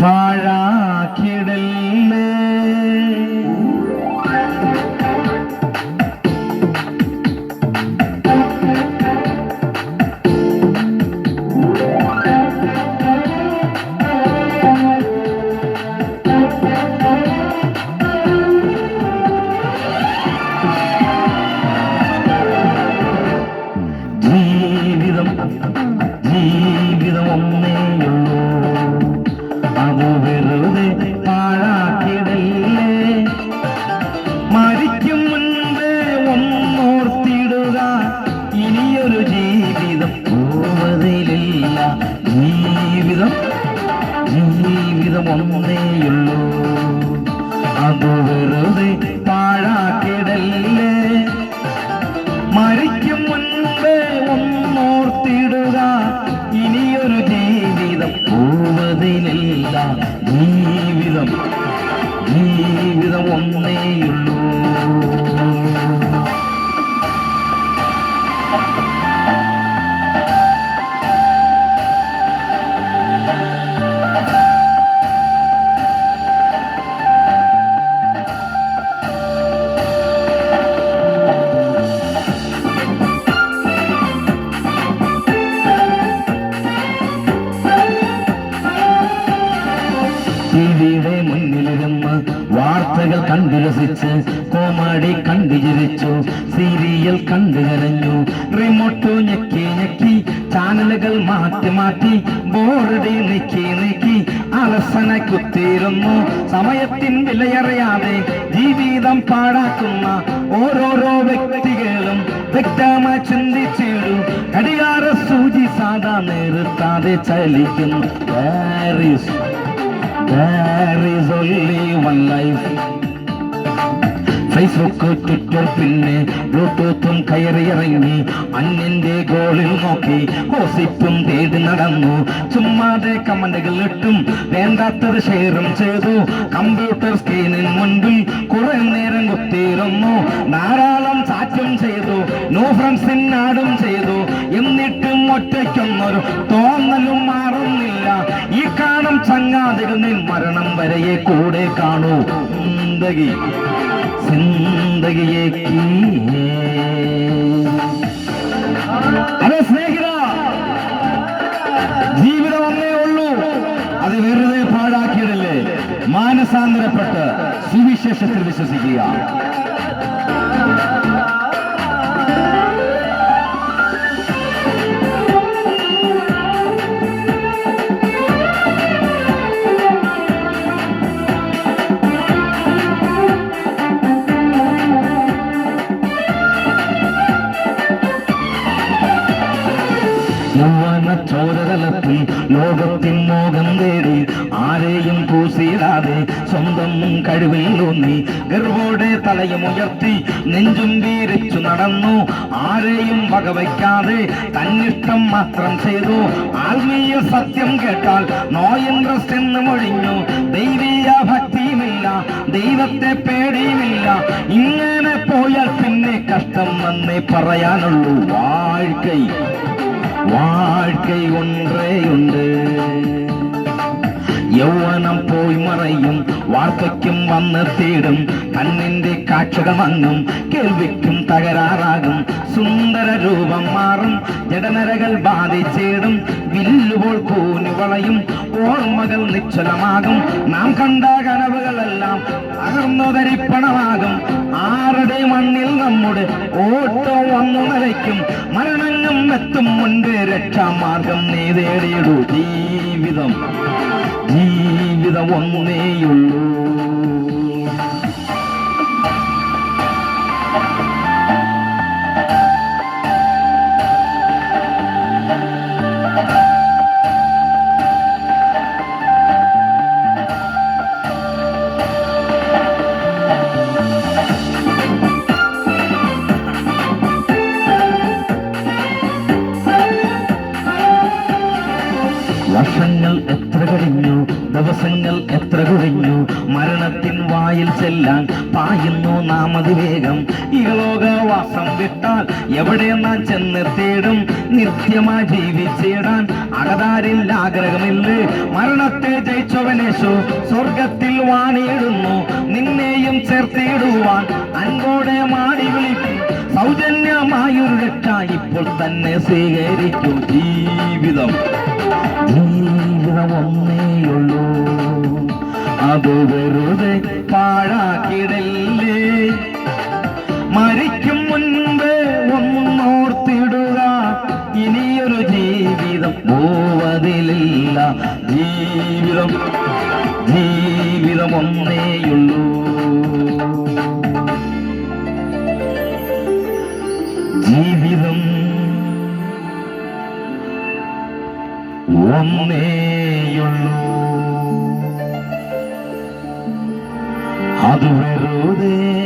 പാഴാക്കിടല്ലേ ജീവിതം ഒന്നേയുള്ളൂ അത് വെറുതെ പാഴാക്കിടല്ലേ? മരിക്കും മുൻപേ ഒന്നോർത്തിടുക. ഇനിയൊരു ജീവിതം പോവതിലില്ല ജീവിതം ജീവിതം ഒന്നേയുള്ളൂ ടിവിയുടെ മുന്നിലിരുന്ന് വാർത്തകൾ കണ്ടു കോമാടി കണ്ടു ചിരിച്ചു സീരിയൽ കണ്ടു കരഞ്ഞു റിമോട്ട് ഞെക്കി ഞെക്കി ചാനലുകൾ മാറ്റി മാറ്റി ബോർഡി നീക്കി നീക്കി അലസന കുത്തിയിരുന്നു. സമയത്തിൻ വിലയറിയാതെ ജീവിതം പാഴാക്കുന്ന ഓരോരോ വ്യക്തികളും വ്യക്തമായി ചിന്തിച്ചിടും. കടികാര സൂചി സാധാ നിർത്താതെ ചലിക്കുന്നു is There is only one life. Facebook Twitter പിന്നെ ബ്ലൂടൂത്തും കയറിയിറങ്ങി അന്യന്റെ ഗോളിൽ നോക്കി. ഹോസിപ്പും തേടി നടന്നു. ചുമ്മാതെ കമന്റുകൾ ഇട്ടും. വേണ്ടാത്തത് ഷെയറും ചെയ്തു. കമ്പ്യൂട്ടർ സ്ക്രീനിന് മുൻപിൽ കുറെ നേരം കുത്തിയിരുന്നു. ധാരാളം ചാറ്റും ചെയ്തു. നോ ഫ്രണ്ട്സിനാടും ചെയ്തു. എന്നിട്ടും ഒറ്റയ്ക്കൊന്നൊരു തോന്നലും കാണും ചങ്ങാതികൾ നിൻ മരണം വരെയെ കൂടെ കാണൂ. ജിന്ദഗി ജിന്ദഗിയെ അതെ സ്നേഹിത ജീവിതം ഒന്നേ ഉള്ളൂ. അത് വെറുതെ പാഴാക്കിയതല്ലേ? മാനസാന്തരപ്പെട്ട് സുവിശേഷത്തിൽ വിശ്വസിക്കുക. യൗവന ചോരതലത്തിൽ ലോകത്തിൻ മോഹം തേടി ആരെയും പൂസിയിടാതെ സ്വന്തം കഴിവിൽ ഊന്നി ഗർവോടെ തലയും ഉയർത്തി നെഞ്ചും വീരച്ചു നടന്നു. ആരെയും വകവയ്ക്കാതെ തന്നിഷ്ടം മാത്രം ചെയ്തു. ആത്മീയ സത്യം കേട്ടാൽ നോ ഇൻട്രസ്റ്റ് എന്ന് മൊഴിഞ്ഞു. ദൈവീയ ഭക്തിയുമില്ല ദൈവത്തെ പേടിയുമില്ല. ഇങ്ങനെ പോയാൽ പിന്നെ കഷ്ടം വന്നേ പറയാനുള്ളൂ. വാഴ്ക്കൈ வாழ்க்கை ஒன்றே உண்டு. யௌவனம் പോയി മറയും വാർത്തയ്ക്കും വന്ന് തേടും. കണ്ണിന്റെ കാഴ്ചകൾ മങ്ങും. കേൾവിക്കും തകരാറാകും. സുന്ദര രൂപം മാറും. ജടനരകൾ ബാധിച്ചേടും. വില്ലുപോൾ കൂനി വളയും. ഓർമ്മകൾ നിശ്ചലമാകും. നാം കണ്ട കനവുകളെല്ലാം അകർന്നുതരിപ്പണമാകും ആരുടെ മണ്ണിൽ നമ്മുടെ ഓട്ടം വന്നു നിലയ്ക്കും മരണങ്ങും എത്തും മുൻപേ രക്ഷാമാർഗം നീ തേടിയിടൂ. ജീവിതം. ജീവിതം ഒന്നേയുള്ളൂ. ദിവസങ്ങൾ എത്ര കുറഞ്ഞു? മരണത്തിൻ വായിൽ ചെല്ലാൻ പായുന്നു നാം അതിവേഗം ഇഹലോകവാസം വിട്ടാൽ എവിടെ നാം ചെന്ന് തേടും? നിത്യമായി ജീവിച്ചേടാൻ അകതാരിൽ ആഗ്രഹമില്ലേ? മരണത്തെ ജയിച്ചവനേശു സ്വർഗത്തിൽ വാണിയിടുന്നു. നിന്നെയും ചേർത്തിടുവാൻ അൻപോടെ മാടി വിളിക്കും. സൗജന്യമായൊരു രക്ഷ ഇപ്പോൾ തന്നെ സ്വീകരിക്കും. ജീവിതം. ജീവിതം ഒന്നേയുള്ളൂ അത് വെറുതെ പാഴാക്കിടല്ലേ? മരിക്കും മുൻപ് ഒന്നോർത്തിടുക ഇനിയൊരു ജീവിതം പോവതിലില്ല. ജീവിതം ജീവിതം ഒന്നേയുള്ളൂ. ജീവിതം ഒന്നേയുള്ളൂ அது வெறுதே.